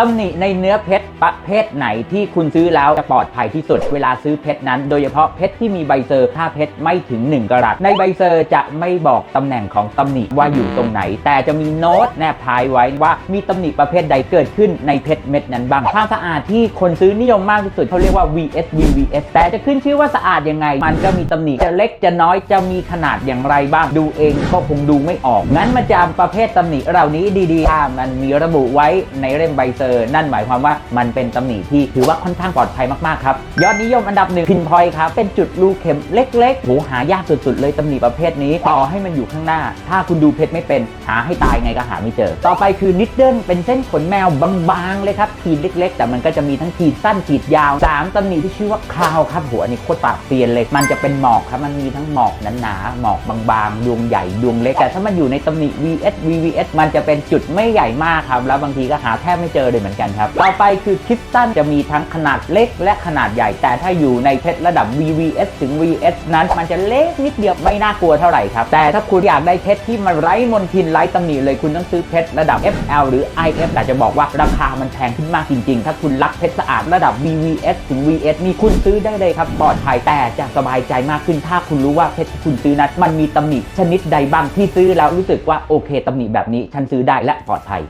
ตำหนิในเนื้อเพชรประเภทไหนที่คุณซื้อแล้วจะปลอดภัยที่สุดเวลาซื้อเพชรนั้น โดยเฉพาะเพชรที่มีใบเซอร์ค่าเพชรไม่ถึง 1กรัตในใบเซอร์จะไม่บอกตำแหน่งของตำหนิว่าอยู่ตรงไหน แต่จะมีโน้ตแนบท้ายไว้ว่ามีตำหนิประเภทใดเกิดขึ้นในเพชรเม็ดนั้นบ้างความสะอาดที่คนซื้อนิยมมากที่สุดเขาเรียกว่า VS VVS แต่จะขึ้นชื่อว่าสะอาดยังไง มันก็มีตำหนิจะเล็กจะน้อยจะมีขนาดอย่างไรบ้าง ดูเองก็คงดูไม่ออกงั้นมาจำประเภทตำหนิเหล่านี้ดีๆถ้ามันมีระบุไว้ในเล่มใบเซอร์นั่นหมายความว่ามันเป็นตำหนิที่ถือว่าค่อนข้างปลอดภัยมากๆครับยอดนิยมอันดับหนึ่งพินพอยครับเป็นจุดรูเข็มเล็กๆโหหายากสุดๆเลยตำหนิประเภทนี้ต่อให้มันอยู่ข้างหน้า ถ้าคุณดูเพชรไม่เป็นหาให้ตายไงก็หาไม่เจอ ต่อไปคือนิดเดิลเป็นเส้นขนแมวบางๆเลยครับขีดเล็ก ๆ แต่มันก็จะมีทั้งขีดสั้นขีดยาวสามตำหนิที่ชื่อว่าคราวครับหัวอันนี้โคตรปากเซียนเลย มันจะเป็นหมอกครับมันมีทั้งหมอกหนาๆหมอกบางๆ ดวงใหญ่ดวงเล็กแต่ถ้ามันอยู่ในตำหนิ VS VVS มันจะเป็นจุดไม่ใหญ่มากครับแล้วบางทีก็หาแทบไม่เจอเลยเหมือนกันครับ ต่อไปคือคริสตัลจะมีทั้งขนาดเล็กและขนาดใหญ่ แต่ถ้าอยู่ในเพชรระดับ VVS ถึง VS นั้นมันจะเล็กนิดเดียวไม่น่ากลัวเท่าไหร่ครับ แต่ถ้าคุณอยากได้เพชรที่มันไร้มนทินไร้ตำหนิเลยคุณต้องซื้อเพชรระดับ FL หรือ IF แต่จะบอกว่าราคามันแพงขึ้นมากจริง ๆ ถ้าคุณรักเพชรสะอาดระดับ VVS ถึง VS นี่คุณซื้อได้เลยครับปลอดภัยแต่จะสบายใจมากขึ้นถ้าคุณรู้ว่าเพชรที่คุณซื้อนั้นมันมีตำหนิชนิดใดบ้างที่ซื้อแล้วรู้สึกว่าโอเคตำหนิแบบนี้ฉันซื้อได้และปลอดภัย